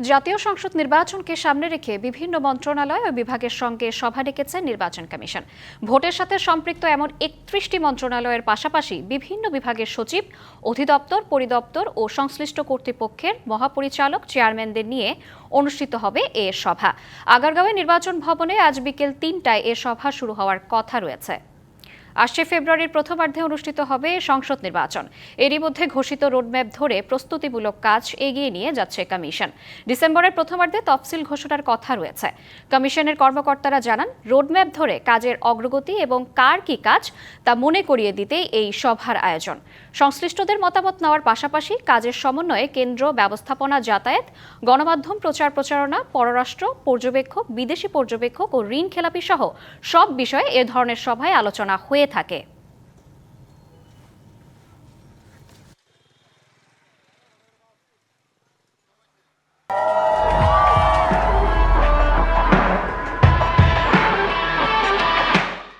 জাতীয় সংসদ নির্বাচনকে সামনে রেখে বিভিন্ন মন্ত্রণালয় ও বিভাগের সঙ্গে সভা ডেকেছে নির্বাচন কমিশন। ভোটের সাথে সম্পৃক্ত এমন একত্রিশটি মন্ত্রণালয়ের পাশাপাশি বিভিন্ন বিভাগের সচিব, অধিদপ্তর, পরিদপ্তর ও সংশ্লিষ্ট কর্তৃপক্ষের মহাপরিচালক চেয়ারম্যানদের নিয়ে অনুষ্ঠিত হবে এ সভা। আগারগাঁওয়ে নির্বাচন ভবনে আজ বিকেল তিনটায় এ সভা শুরু হওয়ার কথা রয়েছে। আসছে ফেব্রুয়ারির প্রথমার্ধে অনুষ্ঠিত হবে সংসদ নির্বাচন। এরই মধ্যে ঘোষিত রোডম্যাপ ধরে প্রস্তুতিমূলক কাজ এগিয়ে নিয়ে যাচ্ছে কমিশন। ডিসেম্বরের প্রথমার্ধে তফসিল ঘোষণার কথা রয়েছে। কমিশনের কর্মকর্তারা জানান, রোডম্যাপ ধরে কাজের অগ্রগতি এবং কার কি কাজ তা মনে করিয়ে দিতেই এই সভার আয়োজন। সংশ্লিষ্টদের মতামত নেওয়ার পাশাপাশি কাজের সমন্বয়ে কেন্দ্র, ব্যবস্থাপনা, যাতায়াত, গণমাধ্যম প্রচার প্রচারণা, পররাষ্ট্র, পর্যবেক্ষক, বিদেশি পর্যবেক্ষক ও ঋণ খেলাপি সহ সব বিষয়ে এ ধরনের সভায় আলোচনা হয়ে থাকে।